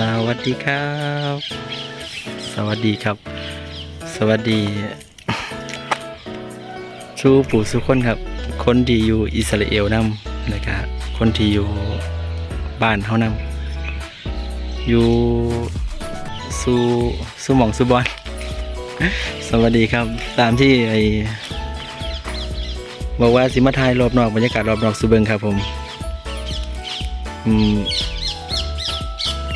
สวัสดีครับ สวัสดีครับ สวัสดีชูปู่สุคนครับ คนที่อยู่อิสราเอลนำนะครับคนที่อยู่บ้านเฮานำอยู่สู่สู่หมองสู่บอลสวัสดีครับ ตามที่ไอบอกว่าสิมาทายรอบนอกบรรยากาศรอบนอกสุเบิงครับผม อืม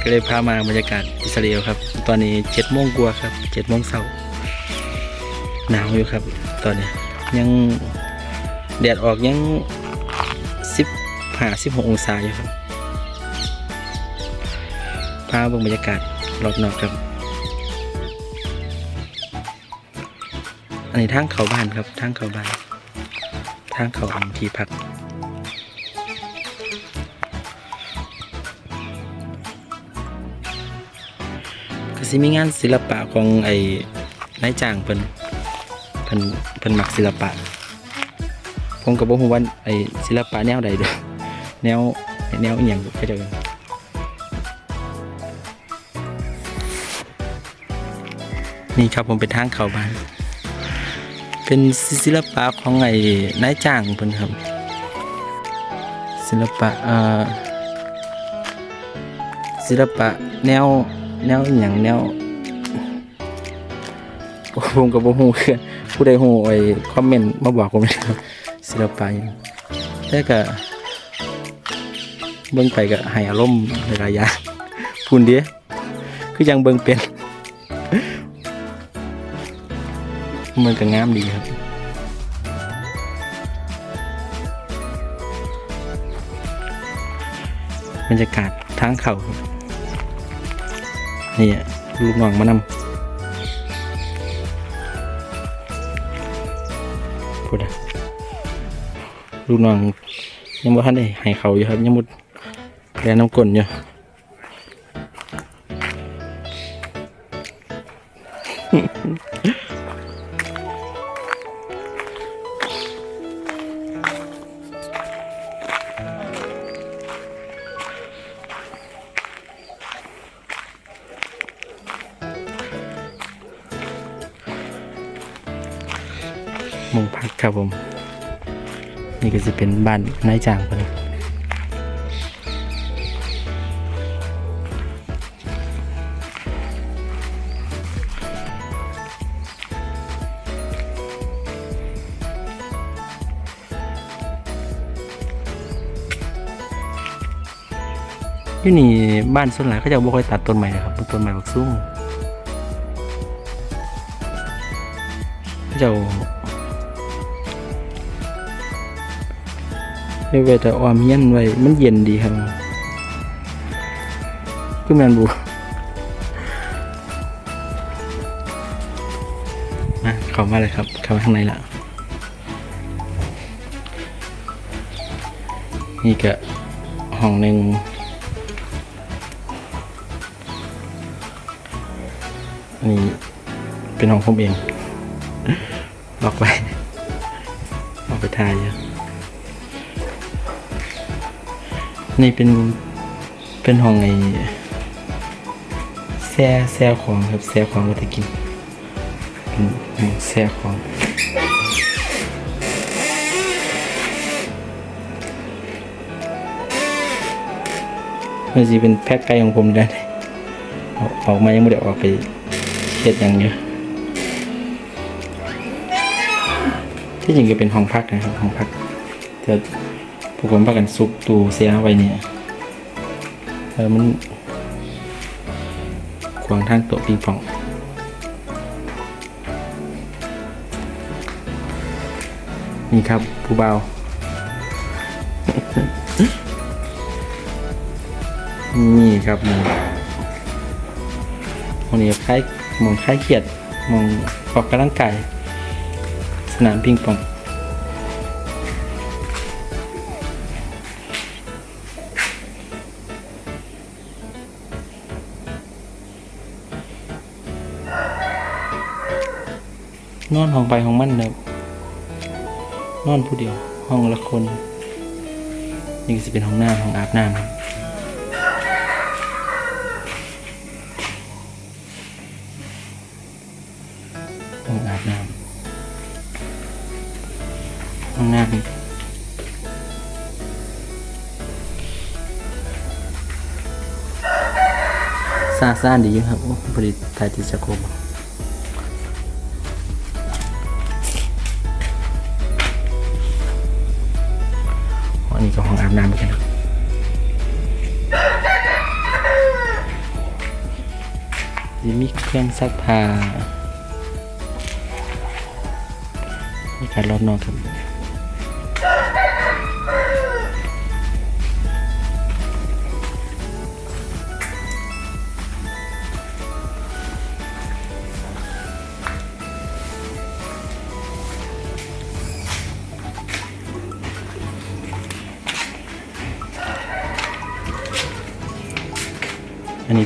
ก็เลยพามาบรรยากาศอิสราเอลครับ ตอนนี้เจ็ดโมงกว่าครับเจ็ดโมงเช้าหนาวอยู่ครับ ตอนนี้ยังแดดออกยังสิบห้าสิบหกองศาอยู่ครับพาเบิ่งบรรยากาศรอบนอกครับ อันนี้ทางเขาบ้านครับทางเขาบ้านทางเขาอันที่พัก สิมีงานศิลปะของไอ้นายจ้างเพิ่นเพิ่นเพิ่นมักศิลปะ ผมก็บ่ฮู้ว่าไอ้ศิลปะแนวใดเด้อแนวแนวอีหยังก็จะกันนี่ครับผมเป็นทางเข้าบ้าน เป็นศิลปะของไอ้นายจ้างเพิ่นครับ ศิลปะเอ่อศิลปะแนว แนวอย่างแนวผมกับผมฮู้คือผู้ใดฮู้ไอ้คอมเมนต์มาบอกผมนะศิลปะหยังแต่ก็เบิ่งไปก็ให้อารมณ์หลายๆอย่างพูนเดียคือยังเบิ่งเป็นมันก็งามดีครับบรรยากาศทางเขาครับ นี่ลูกน้องมานำพูดนะลูกน้องยังบ่ทันได้ให้เขาอยู่ครับยังมุดแลน้ำกลนอยู่ ครับผม นี่ก็จะเป็นบ้านนายจ้างเพิ่นอยู่นี่บ้านส่วนหลายเขาจะบ่ค่อยตัดต้นใหม่นะครับต้นใหม่บักสูงเขาเจะ เรียกว่าแต่ออมเฮียนไว้มันเย็นดีครับคือแมนบูมาเข้ามาเลยครับ เข้ามาข้างในละนี่ก็ห้องหนึ่งนนี้เป็นของผมเอง ล็อกไว้เอาไปทายเยอะ นี่เป็นเป็นห้องไอ้แซ่แซ่ของครับแซ่ของวัตกินเป็นห้องแซ่ของมันจะเป็นแพ็กไก่ของผมได้ออกออกมายังไม่ได้ออกไปเฮ็ดอย่างเดียที่จริงก็เป็นห้องพักนะครับห้องพักแต่ พวกผมพักกันซุกตูเสียไว้เนี่ยเออมันขวางทางโต๊ะปิงปองนี่ครับผู้เบานี่ครับมองมองนี้คล้ายมองคล้ายเขียดมองออกกำลังกายสนามปิงปอง นอนห้องไปห้องมันเนะนอนผู้เดียว ห้องละคน นี่ก็จะเป็นห้องน้ำห้องอาบน้ำห้องอาบน้ำห้องน้ำซ่าซ่าดีอยู่ครับ โอ้ผลิตไทยติสะโคบ ก็ห้องอาบน้ำกันครับจะมีเครื่องซักผ้ามีการรอบนอกครับ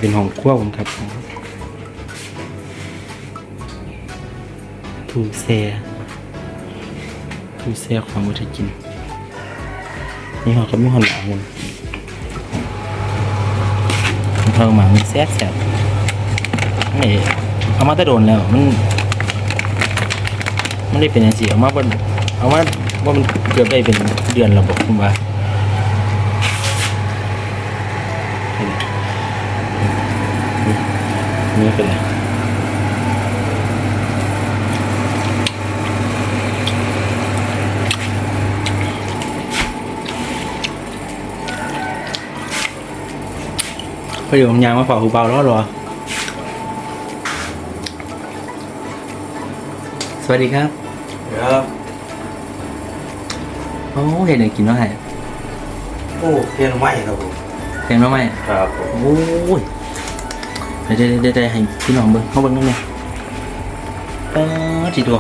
เป็นห้องครัวผมครับทูเซ่ทูเซ่ของวัตถุกิน นี่เขาก็มีหอนหมาผมเพิ่มมามันแซ่บแซ่บเอ้ยเอามาแตะโดนแล้วมันมันได้เป็นยังสิเอามาบนเอามาว่ามันเกือบได้เป็นเดือนแล้วบอกคุณว่า นี่เป็นไรพอดีผมยางมาฝากหูเบาแล้วเหรอ สวัสดีครับ ครับโอ้เห็นไหนกินแล้วไงโอ้เพียงไม่ครับผมเห็นแล้วไหมครับผมโอ้ย เดี๋ยวเดี๋ยวเดี๋ยวให้พี่น้องเบิ้งเขาเบิ้งนั่นเลยเออจีตัว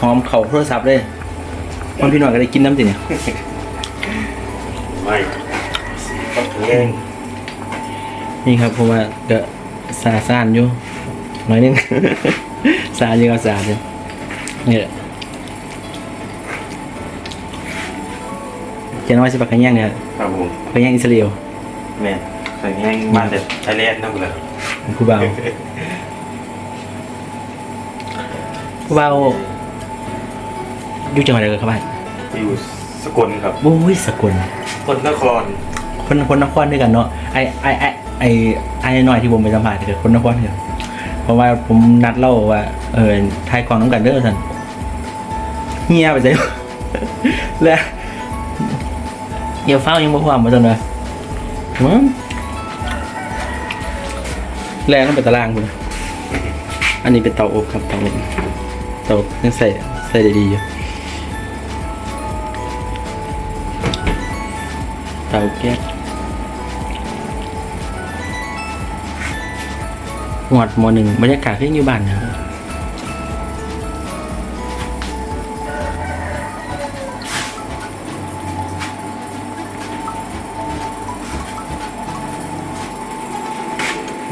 หอมเข่าโทรศัพท์เลยคนพี่น้องก็ได้กินน้ำสิเนี่ยไม่สีก็แพงนี่ครับเพราะว่าก็สาสานอยู่หน่อยนึงสานอยู่ก็สานอยู่นี่แหละเจะน้อยสิปักกันย่างเนี่ยครับผมปักกันย่างอิสราเอลแม่ใส่แห้งมาแต่ไทยแลนด์นั่นเลย ครูบาวครูบาวอยู่จังหวัดอะไรกันครับบ้านอยู่สกลครับโอ้ยสกลคนนคร คนคนนครด้วยกันเนาะไอไอไอไอไอหน่อยที่ผมไปสัมภาษณ์คือคนนครเนี่ยเพราะว่าผมนัดเล่าว่า เออทายกองน้ำกันเด้อท่านเฮียไปใส่แล้วเดี๋ยวเฝ้ายังบ่ความมาจนเลยมึง แรงต้องเปตารางคุณอันนี้เป็นเตาอบครับเตาอบเตาอบยังใส่ใส่ได้ดีอยู่เตาแก๊สหวดหมอหนึ่งบรรยากาศที่อยู่บ้านนะครับ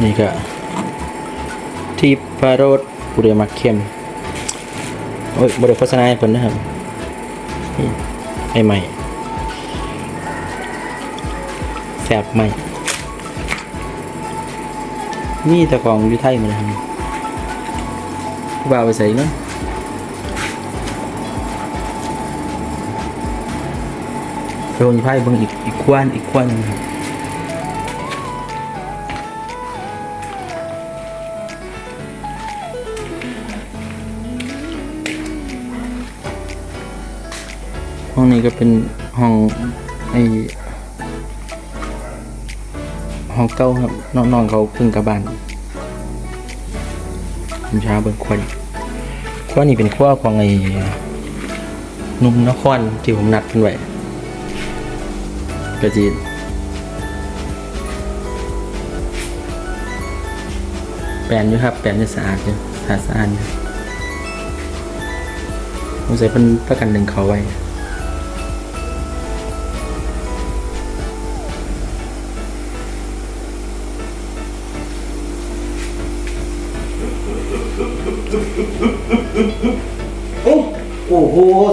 นี่ก็ที่พารดปุเรมักเข้มโอ้ยบริโฆษณาให้คนนะครับนี่ใหม่แสบใหม่ นี่ต่ของอยู่ไทยมาเลยครับผู้บ่าวไปใส่เนาะไปคนไทยเบิ่งอีกอีกควนอีกควนนึงครับ องนี้ก็เป็นห้องไอห้องเก้าครับน้องๆเขาเพิ่งกลับบ้านผมช้าเบิ่งควันควันนี่เป็นขั้วของไอหนุ่มนครที่ผมนัดกันไว้กระจีแปลนอยู่ครับแปลนจะสะอาดอยู่สะอาดสะอาดอยู่ผมใส่เป็นประกันหนึ่งเขาไว้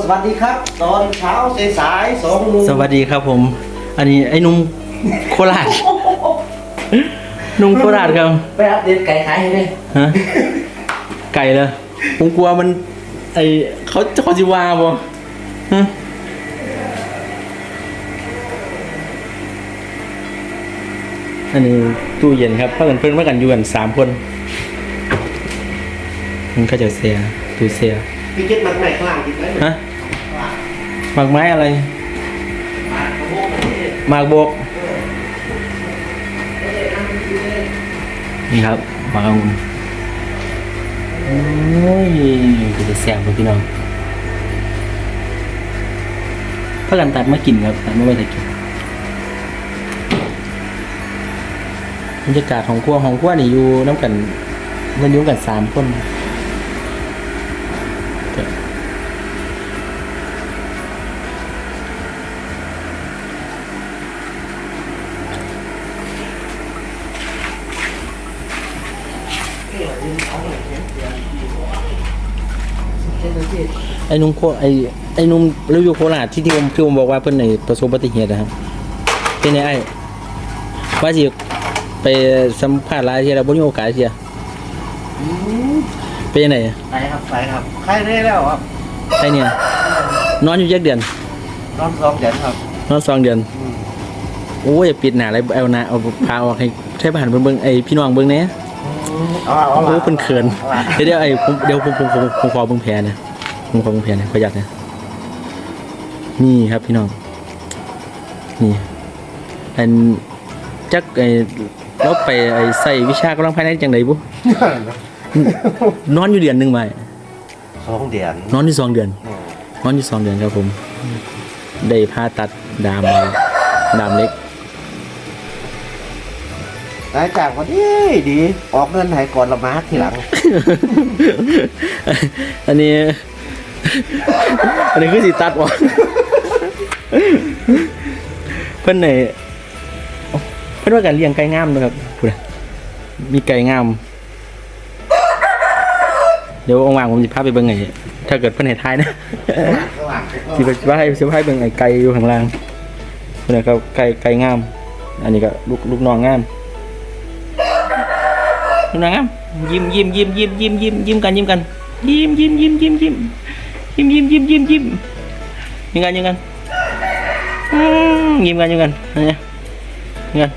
สวัสดีครับ ตอนเช้าสายๆสองโมงสวัสดีครับผม อันนี้ไอ้หนุ่มโคราชหนุ่มโคราชครับไปอัปเดตไก่ขายให้ไหมฮะไก่เลยผมกลัวมัน ไอเขาเขาจิวาบ่ฮะอันนี้ตู้เย็นครับเพื่อนเพื่อนเมื่อกันอยู่กันสามคน มันก็จะเสียตู้เสีย พี่เก็ตมันใหม่ข้างล่างกินไหมฮะหมากไม้อะไรหมากบกนี่ครับหมากองุ่นโอ้ยก็จะแซ่บเลยพี่น้องพากันตัดมากินครับตัดมาไว้แต่กินบรรยากาศของครัวของครัวนี่อยู่น้ำกันมันยู่งกันสามคน ไอ้นุ่มโคไอ้ไอ้นุ่มรีวิวโคราชที่ที่ผมคือผมบอกว่าเพิ่นในประสบอุบัติเหตุนะครับเป็นไงไอ้ว่าสิไปสัมภาษณ์หลายเที่ยแล้วบ่มีโอกาสเที่ย เป็นยังไงไปครับไปครับใครได้แล้วครับไอ้เนี่ย นอนอยู่ยักเดือน นอนสองเดือนครับ นอนสองเดือนโอ้ยอย่าปิดหน้าเลยเอาหน้าเอาพาออกให้ใช้ผ่านเบิ่งเบิ่งไอ้พี่น้องเบิ่งแหน่เอาละเอาโอ้ละเพิ่นเขินอาละเดี๋ยวเดี๋ยวไอ้ผมเดี๋ยวผมผมผมผมขอเบิ่งแผลนะผมขอเบิ่งแผลนะขออนุญาตนะนี่ครับพี่น้องนี่อันจักไอ้เราไปไอ้ใส่วิชากำลังภายในจังไดบุ นอนอยู่เดือนหนึงไปสองเดือนนอนอยู่สองเดือน นอนอยู่สองเดือนครับผม ได้ผ่าตัดดามมาดามเล็กรายจ่ายก็ดีดี ออกเงินให้ก่อนละมาทีหลัง อันนี้ อันนี้คือสีตัดวะเพื่อนไหนเพื่อนว่าการเลี้ยงไก่งามนะครับพูดนะมีไก่งามเดี๋ยวว่างๆผมจะพาไปเบิ่งไงถ้าเกิดเพื่อนเห็นท้ายนะสิว่าให้สิว่าให้เบิ่งไอ้ไก่อยู่ข้างล่างเพื่นนะครับไก่ไก่งาม อันนี้ก็ลูกลูกน้องงามลูกน้องงามยิ้มยิ้มยิ้มยิ้มยิ้มยิ้มยิ้มกันยิ้มกัน ยิ้มยิ้มยิ้มยิ้มยิ้มยิ้มยิ้มยิ้มยิ้มยิ้มยิ้มกันยิ้มกันอืมยิ้มกันยิ้มกันอันนี้ยิ้มกัน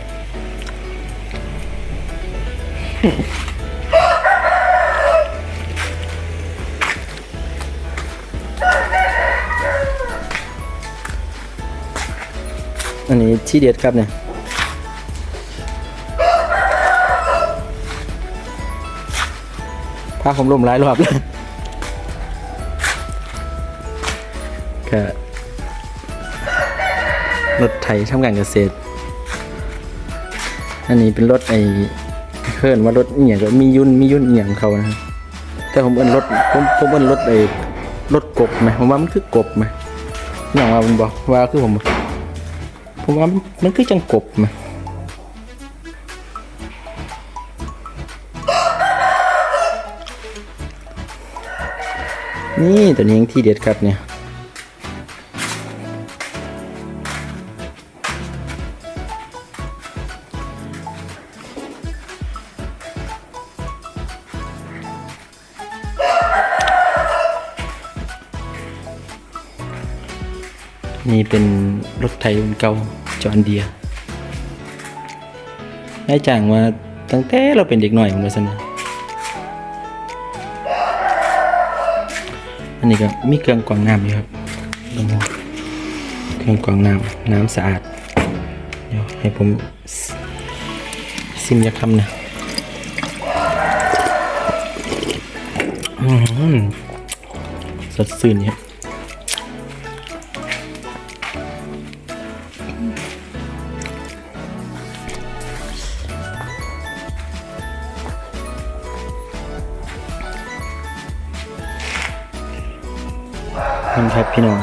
อันนี้ที่เด็ดครับเนี่ยพาผมลมหลายรอบแล้วก็รถไถทำการเกษตร อันนี้เป็นรถไอ้เพื่อนว่ารถเอียงก็มียุ่นมียุ่นเอียงเขานะแต่ผมเอิ้นรถผมผมเอิ้นรถไอ้รถกบไหมผมว่ามันคือกบไหมอย่างว่าผมบอกว่าคือผม ผมว่ามันคือจังกบไหมนี่ตัวนี้ยังที่เด็ดครับเนี่ย นี่เป็นรถไถรุ่นเก่าจอนเดียได้จ้างมาตั้งแต่เราเป็นเด็กหน่อยผมเลยสนะอันนี้ก็มีเครื่องกรองน้ำอยู่ครับลองดูเครื่องกรองน้ำน้ำสะอาด เดี๋ยวให้ผมซิมยักคำนะสดชื่นเนี่ย นี่ครับพี่น้อง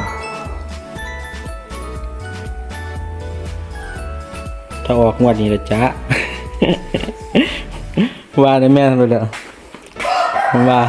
ถ้าออกงวดนี้ละจ้าว่าในแม่ทำไปแล้วผมว่า